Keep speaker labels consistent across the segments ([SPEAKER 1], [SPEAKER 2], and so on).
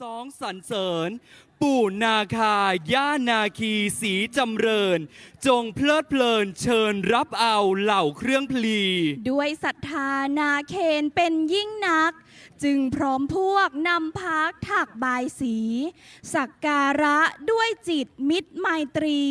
[SPEAKER 1] สองสรรเสริญ ปู่นาคา ย่านาคีสีจำเริญ จงเพลิดเพลินเชิญรับเอาเหล่าเครื่องพลี
[SPEAKER 2] ด้วยศรัทธานาเคนเป็นยิ่งนัก จึงพร้อมพวกนำพักถักบายสี สักการะด้วยจิตมิตรไมตรี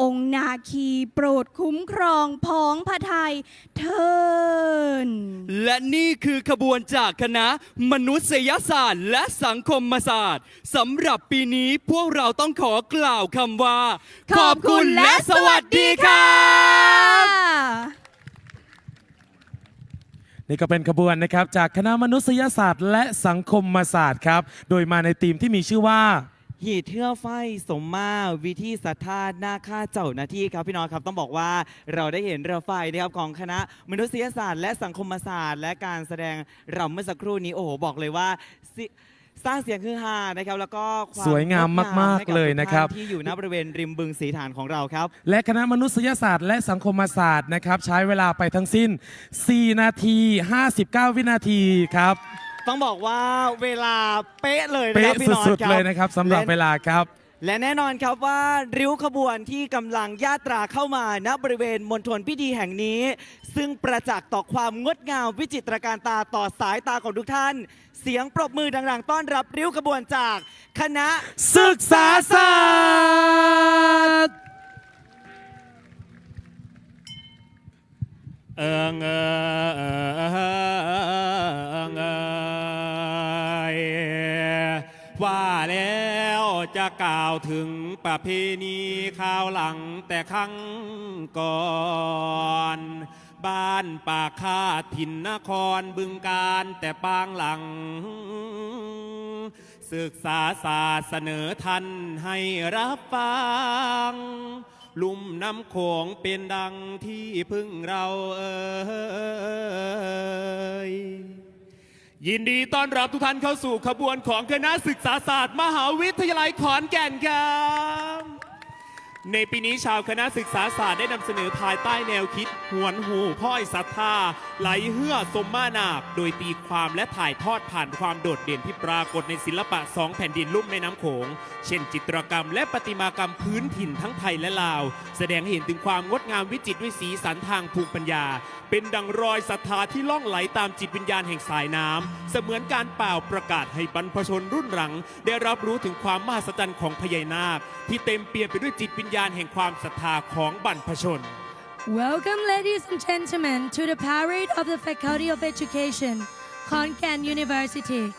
[SPEAKER 2] องค์นาคีโปรดคุ้มครองพ้องพระไทยเทิน
[SPEAKER 1] และนี่คือขบวนจากคณะมนุษยศาสตร์ และสังคมศาสตร์สำหรับปีนี้พวกเราต้องขอกล่าวคำว่า ขอบคุณและสวัสดีครับ
[SPEAKER 3] นี่ก็เป็นขบวนนะครับจากคณะมนุษยศาสตร์ และสังคมศาสตร์ครับ โดยมาในธีมที่มีชื่อว่า
[SPEAKER 4] หีเทื่อไฟสมมาวิธีสัทธาหน้าค่าเจ้าหน้าที่ครับพี่น้องครับต้องบอกว่าเราได้เห็นเรือไฟนะครับของคณะมนุษยศาสตร์ และสังคมศาสตร์ และการแสดงรำเมื่อสักครู่นี้โอ้โหบอกเลยว่าสิ สร้างเสียงฮือฮานะครับแล้วก็คว
[SPEAKER 3] สวยงามมากๆ
[SPEAKER 4] ให้บ
[SPEAKER 3] เลย
[SPEAKER 4] ทุก
[SPEAKER 3] นะครับ
[SPEAKER 4] ท่าที่อยู่ณบริเวณริมบึงสีฐานของเราครับ
[SPEAKER 3] และคณะมนุษยศาสตร์และสังคมศาสตร์นะครับ ใช้เวลาไปทั้งสิ้น 4 นาที 59 วินาทีครับ
[SPEAKER 4] ต้องบอกว่าเวลาเป๊ะเลยนะค
[SPEAKER 3] เป๊ะ
[SPEAKER 4] รับพี่น้อง
[SPEAKER 3] สุด
[SPEAKER 4] ครั
[SPEAKER 3] ๆเลยนะครับสำหรับ
[SPEAKER 4] และ
[SPEAKER 3] เวลาครับ
[SPEAKER 4] และแน่นอนครับว่าริ้วขบวนที่กำลังญาตราเข้ามาณบริเวณมณฑลพิธีแห่งนี้ ซึ่งประจักษ์ต่อความงดงามวิจิตรการตาต่อสายตาของทุกท่าน เสียงปรบมือดังๆ ต้อนรับริ้วขบวนจากคณะ
[SPEAKER 3] ศึกษาศาสตร์
[SPEAKER 5] เอิงเอิ กล่าวถึงประเพณีข้าวหลังแต่ครั้งก่อน บ้านปากคาดถิ่นนครบึงการแต่ปางหลัง ศึกษาศาสตร์เสนอท่านให้รับฟังลุ่มน้ำโขงเป็นดังที่พึ่งเราเอ่ย ยินดีต้อนรับทุกท่านเข้าสู่ขบวนของคณะศึกษาศาสตร์ มหาวิทยาลัยขอนแก่นครับ ในปีนี้ชาวคณะศึกษาศาสตร์ได้นำเสนอภายใต้แนวคิด หวนหูพ่อยศรัทธา ไหลเหื่อสมมานาคโดยตีความและถ่ายทอดผ่านความโดดเด่นที่ปรากฏในศิลปะสองแผ่นดินลุ่มแม่น้ำโขง เช่นจิตรกรรมและประติมากรรมพื้นถิ่นทั้งไทยและลาว แสดงให้เห็นถึงความงดงามวิจิตรวยสีสันทางภูมิปัญญา เป็นดังรอยศรัทธาที่ล่องไหลตามจิตวิญญาณแห่งสายน้ำเสมือนการเป่าประกาศให้บรรพชนรุ่นหลัง ได้รับรู้ถึงความมหัศจรรย์ของพญานาค ที่เต็มเปี่ยมไปด้วยจิตวิญญาณแห่งความศรัทธาของบรรพชน
[SPEAKER 6] Welcome, ladies and gentlemen, to the parade of the Faculty of Education, Konkan University.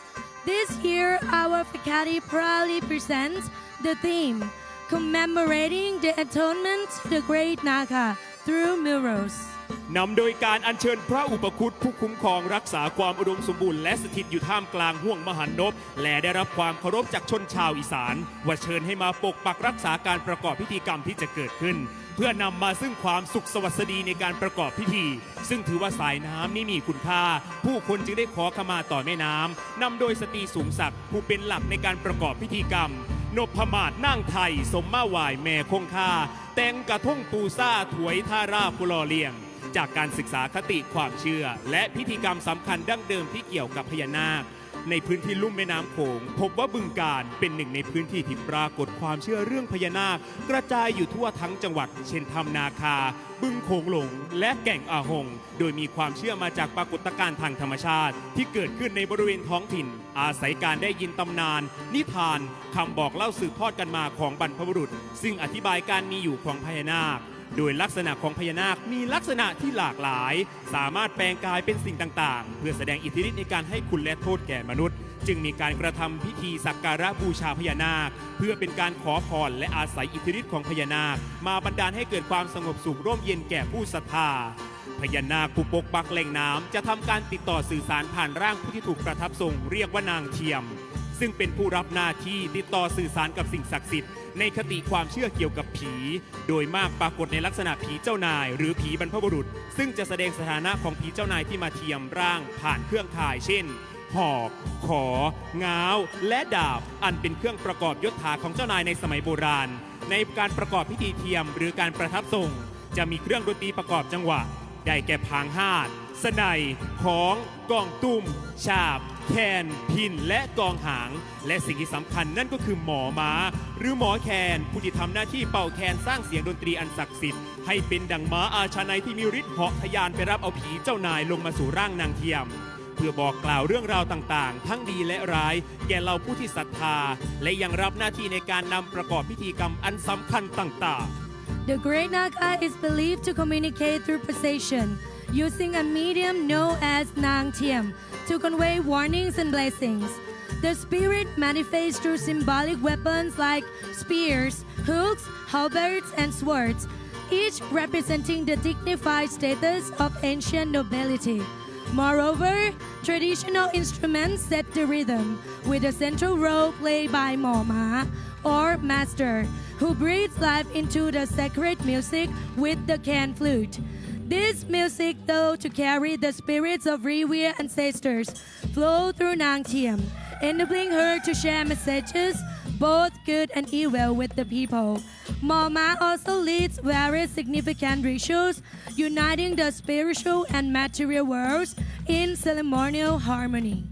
[SPEAKER 6] This year, our faculty proudly presents the theme commemorating the atonement to the Great Naka through murals.
[SPEAKER 5] นำโดยการอัญเชิญพระอุปคุตผู้คุ้มครองรักษาความอุดมสมบูรณ์และสถิตอยู่ท่ามกลางห่วงมหันนบและได้รับความเคารพจากชนชาวอีสาน ว่าเชิญให้มาปกปักรักษาการประกอบพิธีกรรมที่จะเกิดขึ้น เพื่อนำมาซึ่งความสุขสวัสดีในการประกอบพิธี ซึ่งถือว่าสายน้ำนี่มีคุณค่า ผู้คนจึงได้ขอขมาต่อแม่น้ำนำโดยสตรีสูงศักดิ์ผู้เป็นหลักในการประกอบพิธีกรรมนพมาศนั่งไทย สมมาหวายแม่คงคา แตงกระทงปูซ่าถวยท่าราบุรอเลียง จากการศึกษาคติความเชื่อ และพิธีกรรมสำคัญดั้งเดิมที่เกี่ยวกับพญานาค ในพื้นที่ลุ่มแม่น้ำโขงพบว่าบึงการเป็นหนึ่งในพื้นที่ที่ปรากฏความเชื่อเรื่องพญานาค กระจายอยู่ทั่วทั้งจังหวัด เช่นทำนาคา บึงโขงหลง และแก่งอาหง โดยมีความเชื่อมาจากปรากฏการณ์ทางธรรมชาติ ที่เกิดขึ้นในบริเวณท้องถิ่น อาศัยการได้ยินตำนาน นิทานคำบอกเล่าสืบทอดกันมาของบรรพบุรุษ ซึ่งอธิบายการมีอยู่ของพญานาคโดยลักษณะของพญานาคมีลักษณะที่หลากหลาย สามารถแปลงกายเป็นสิ่งต่างๆ เพื่อแสดงอิทธิฤทธิ์ในการให้คุณและโทษแก่มนุษย์ จึงมีการกระทำพิธีสักการะบูชาพญานาค เพื่อเป็นการขอพรและอาศัยอิทธิฤทธิ์ของพญานาค มาบันดาลให้เกิดความสงบสุขร่มเย็นแก่ผู้ศรัทธาพญานาคผู้ปกปักแหล่งน้ำจะทำการติดต่อสื่อสารผ่านร่างผู้ที่ถูกประทับทรงเรียกว่านางเทียม ซึ่งเป็นผู้รับหน้าที่ติดต่อสื่อสารกับสิ่งศักดิ์สิทธิ์ในคติความเชื่อเกี่ยวกับผี โดยมากปรากฏในลักษณะผีเจ้านาย หรือผีบรรพบุรุษ ซึ่งจะแสดงสถานะของผีเจ้านายที่มาเทียมร่างผ่านเครื่องถ่ายเช่น หอก ขอ ง้าว และดาบ อันเป็นเครื่องประกอบยศถาของเจ้านายในสมัยโบราณ ในการประกอบพิธีเทียมหรือการประทับทรง จะมีเครื่องดนตรีประกอบจังหวะ ได้แก่พางหาดสนัยของกองตุ้มฉาบ แคนพินและกองหาง และสิ่งที่สำคัญนั่นก็คือหมอม้า หรือหมอแคนผู้ที่ทำหน้าที่เป่าแคนสร้างเสียงดนตรีอันศักดิ์สิทธิ์ให้เป็นดังม้าอาชาในที่มีฤทธิ์เหาะทะยานไปรับเอาผีเจ้านายลงมาสู่ร่างนางเทียม เพื่อบอกกล่าวเรื่องราวต่างๆ ทั้งดีและร้าย แก่เราผู้ที่ศรัทธา และยังรับหน้าที่ในการนำประกอบพิธีกรรมอันสำคัญต่างๆ
[SPEAKER 6] The Great Naga is believed to communicate through possession using a medium known as Nang Tiem to convey warnings and blessings. The spirit manifests through symbolic weapons like spears, hooks, halberds, and swords, each representing the dignified status of ancient nobility. Moreover, traditional instruments set the rhythm, with a central role played by Moma, or master, who breathes life into the sacred music with the can flute. This music, though to carry the spirits of revered ancestors, flow through Nang Tiem, enabling her to share messages, both good and evil, with the people. Mama also leads various significant rituals, uniting the spiritual and material worlds in ceremonial harmony.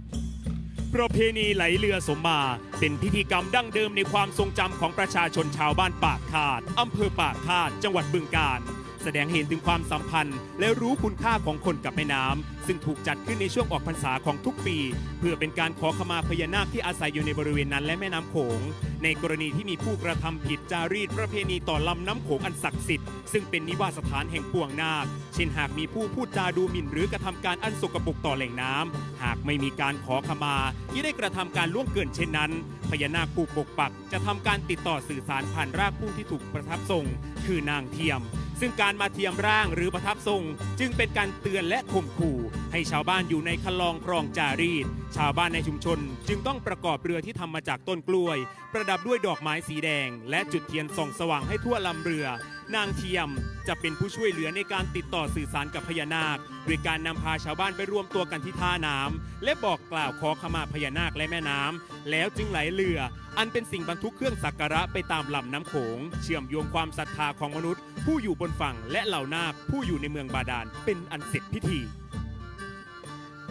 [SPEAKER 5] ประเพณีไหลเรือสมมา เป็นพิธีกรรมดั้งเดิมในความทรงจำของประชาชนชาวบ้านปากคาดอำเภอปากคาด จังหวัดบึงกาฬ แสดงเห็นถึงความสัมพันธ์ และรู้คุณค่าของคนกับแม่น้ำซึ่งถูกจัดขึ้นในช่วงออกพรรษาของทุกปี เพื่อเป็นการขอขมาพญานาคที่อาศัยอยู่ในบริเวณนั้นและแม่น้ำโขง ในกรณีที่มีผู้กระทำผิดจารีตประเพณีต่อลำน้ำโขงอันศักดิ์สิทธิ์ซึ่งเป็นนิวาสถานแห่งปวงนาค เช่นหากมีผู้พูดจาดูหมิ่นหรือกระทำการอันสกปรกต่อแหล่งน้ำหากไม่มีการขอขมาที่ได้กระทำการล่วงเกินเช่นนั้นพญานาคผู้ปกปัก จะทำการติดต่อสื่อสารผ่านรากผู้ที่ถูกประทับทรง คือนางเทียม ซึ่งการมาเทียมร่างหรือประทับทรง จึงเป็นการเตือนและข่มขู่ให้ชาวบ้านอยู่ในคลองครองจารีต ชาวบ้านในชุมชน จึงต้องประกอบเรือที่ทำมาจากต้นกล้วย ประดับด้วยดอกไม้สีแดง และจุดเทียนส่องสว่างให้ทั่วลำเรือ นางเทียมจะเป็นผู้ช่วยเหลือในการติดต่อสื่อสารกับพญานาคโดยการนำพาชาวบ้านไปรวมตัวกันที่ท่าน้ำและบอกกล่าวขอขมาพญานาคและแม่น้ำแล้วจึงไหลเรือ อันเป็นสิ่งบรรทุกเครื่องสักการะไปตามลำน้ำโขง เชื่อมโยงความศรัทธาของมนุษย์ ผู้อยู่บนฝั่งและเหล่านาคผู้อยู่ในเมืองบาดาลเป็นอันเสร็จพิธี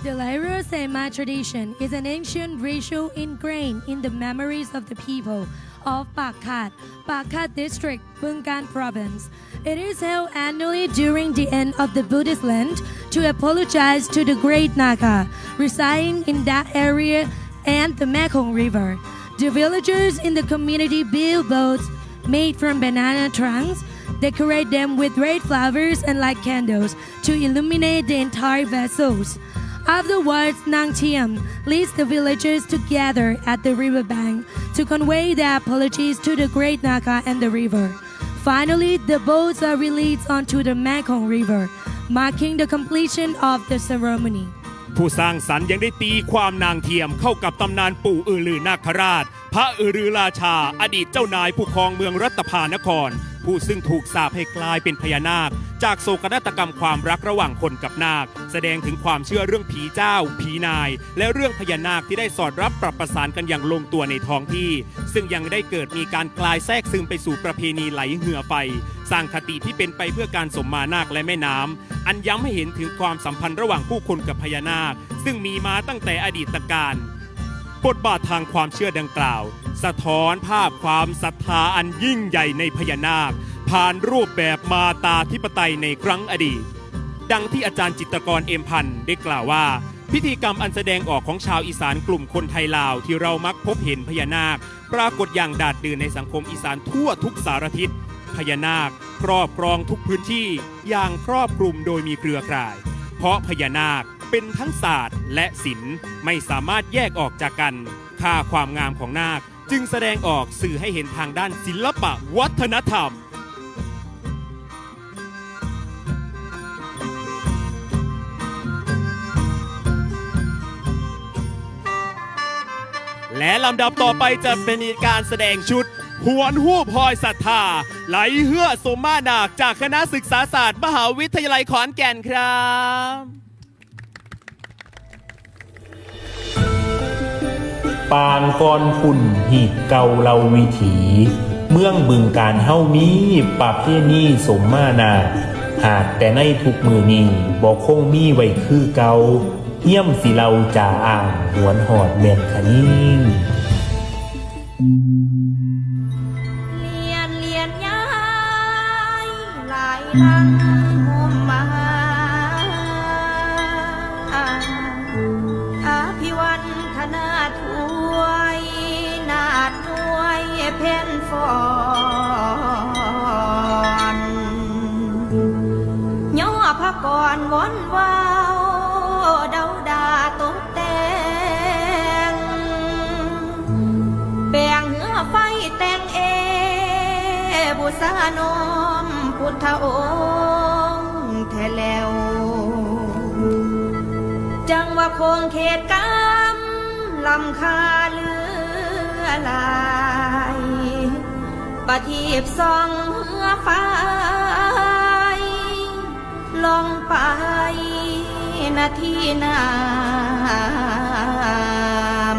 [SPEAKER 6] The Laira Sema tradition is an ancient ritual ingrained in the memories of the people of Pakat, Pakat district, Bungan province. It is held annually during the end of the Buddhist Lent to apologize to the great Naga residing in that area and the Mekong River. The villagers in the community build boats made from banana trunks, decorate them with red flowers and light candles to illuminate the entire vessels. Afterwards, Nang Tiam leads the villagers to gather at the riverbank to convey their apologies to the Great Naga and the river. Finally, the boats are released onto the Mekong River, marking the completion of the ceremony.
[SPEAKER 5] ผู้สร้างสรรค์ยังได้ตีความนางเทียมเข้ากับตำนานปู่อือลือนาคราช พระอือรือราชา อดีตเจ้านายผู้ครองเมืองรัตภานคร ผู้ซึ่งถูกสาปให้กลายเป็นพญานาค จากโศกนาฏกรรมความรักระหว่างคนกับนาค แสดงถึงความเชื่อเรื่องผีเจ้า ผีนาย และเรื่องพญานาคที่ได้สอดรับปรับประสานกันอย่างลงตัวในท้องที่ ซึ่งยังได้เกิดมีการกลายแทรกซึมไปสู่ประเพณีไหลเหือไฟ สร้างคติที่เป็นไปเพื่อการสมมานาคและแม่น้ำอันย้ำให้เห็นถึงความสัมพันธ์ระหว่างผู้คนกับพญานาค ซึ่งมีมาตั้งแต่อดีตการ บทบาททางความเชื่อดังกล่าว สะท้อนภาพความศรัทธาอันยิ่งใหญ่ในพญานาค ผ่านรูปแบบมาตาธิปไตยในครั้งอดีต ดังที่อาจารย์จิตรกรเอ็มพันธ์ได้กล่าวว่า พิธีกรรมอันแสดงออกของชาวอีสานกลุ่มคนไทยลาวที่เรามักพบเห็นพญานาค ปรากฏอย่างดาดดื่นในสังคมอีสานทั่วทุกสารทิศพญานาค ครอบครองทุกพื้นที่อย่างครอบคลุมโดยมีเครือข่าย เพราะพญานาค เป็นทั้งศาสตร์และศิลป์ไม่สามารถแยกออกจากกัน ค่าความงามของนาคจึงแสดงออกสื่อให้เห็นทางด้านศิลปะวัฒนธรรม และลำดับต่อไปจะเป็นการแสดงชุด หวนหูพลอยศรัทธา ไหลเฮือสมมานาคจากคณะศึกษาศาสตร์ มหาวิทยาลัยขอนแก่นครับ
[SPEAKER 7] ปางกรฝุ่นหีบเกาเราวิถี เมืองบึงการเฮ้ามีประเพณีสมมานา หากแต่ในทุกมือนี้บอกคงมีไว้คือเกาเยี่ยมสิเราจ่าอ่างหวนหอดเม็ดขนิ่ง
[SPEAKER 2] เลียนเลียนย้ายหลายลัง เพ่นฟอนย่อพระก่อนวนวาวเดาดาตกแต่งแบ่งเหือไฟแต่งเอ บุษานมพุทธองค์แทแล้วจังว่าคงเขตกรรมลำคาเลือ ลายปะทีบซองเหือไฟลองไปนาทีนาม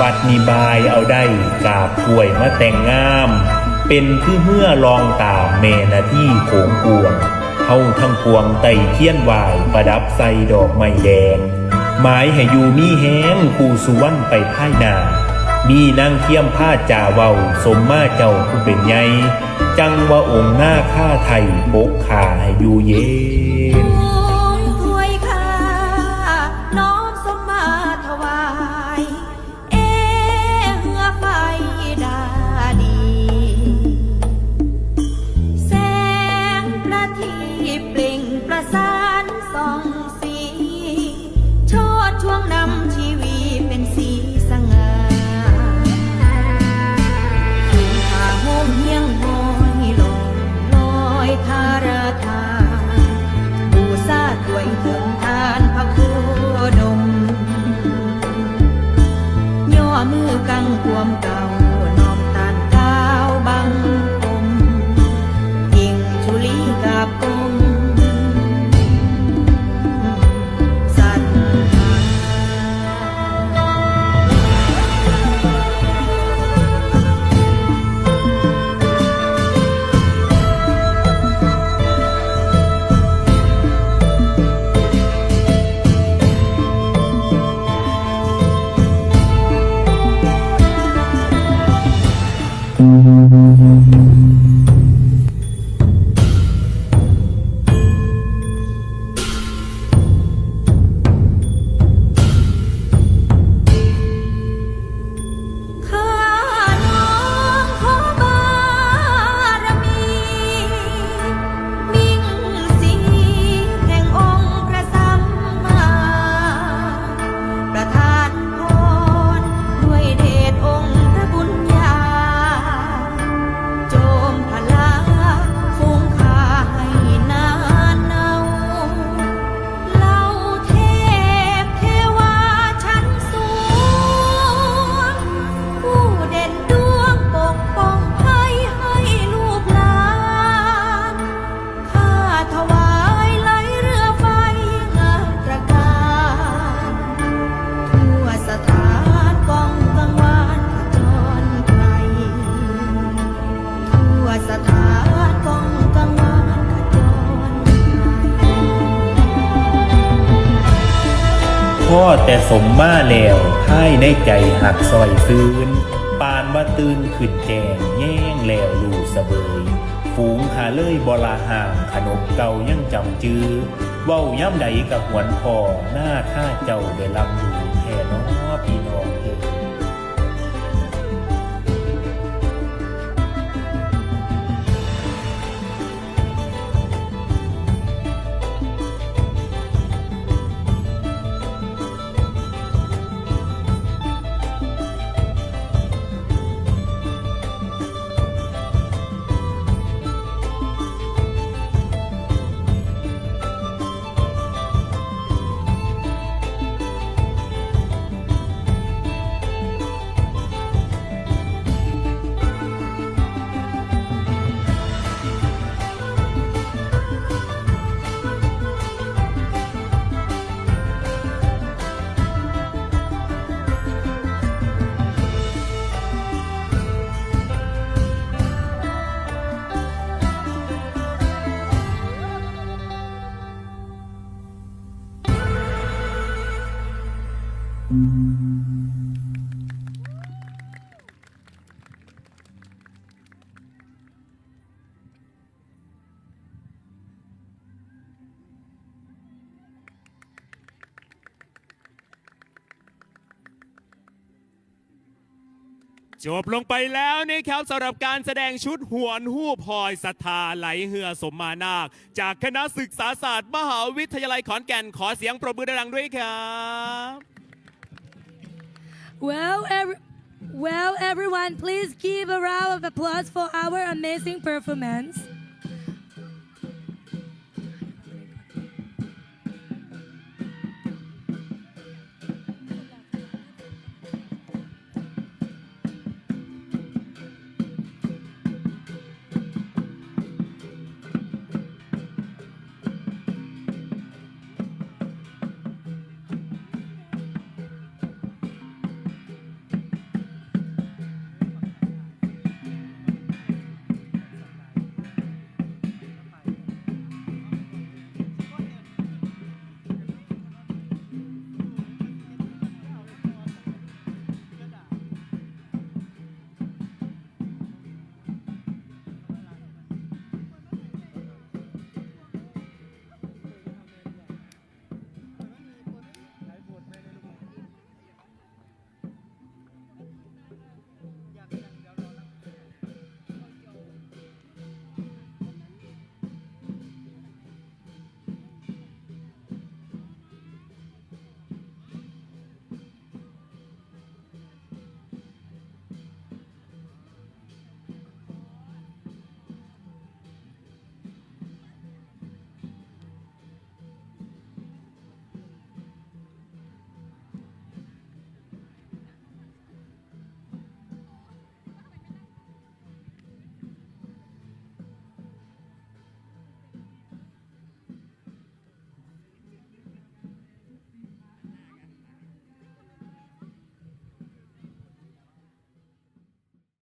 [SPEAKER 7] ปัดนิบายเอาได้กาบป่วยมาแต่งงาม เป็นคือเมื่อลองตามเมนาที่โขงกวงเฮาทั้งปวงไต่เทียนวายประดับใส่ดอกไม้แดง หมายให้อยู่มีแห้งคูสุวรรณไปพ่ายนามีนางเทียมผ้าจ่าเวาสมมาเจ้าผู้เป็นใหญ่จังว่าองค์หน้าข้าไทยปกขาให้อยู่เย็น
[SPEAKER 2] แต่สมมา
[SPEAKER 7] แล้วท้ายในใจหักซอยซื้น ปานว่าตื่นขึ้นแจงแย่งแล้วลูสะเบยฝูงหาเลยบลาห่างขนมเก่ายังจำจื้อเว้าย่ำใดกับหวนพ่อหน้าท่าเจ้าได้ลำดูแท่น้อง
[SPEAKER 5] จบลงไปแล้วนะครับสำหรับการแสดงชุดหวนหู้พลอยศรัทธาไหลเหือสมมานาค จากคณะศึกษาศาสตร์ มหาวิทยาลัยขอนแก่นขอเสียงปรบมือดังๆด้วยครับ
[SPEAKER 6] Well, every, well, everyone, please give a round of applause for our amazing performance.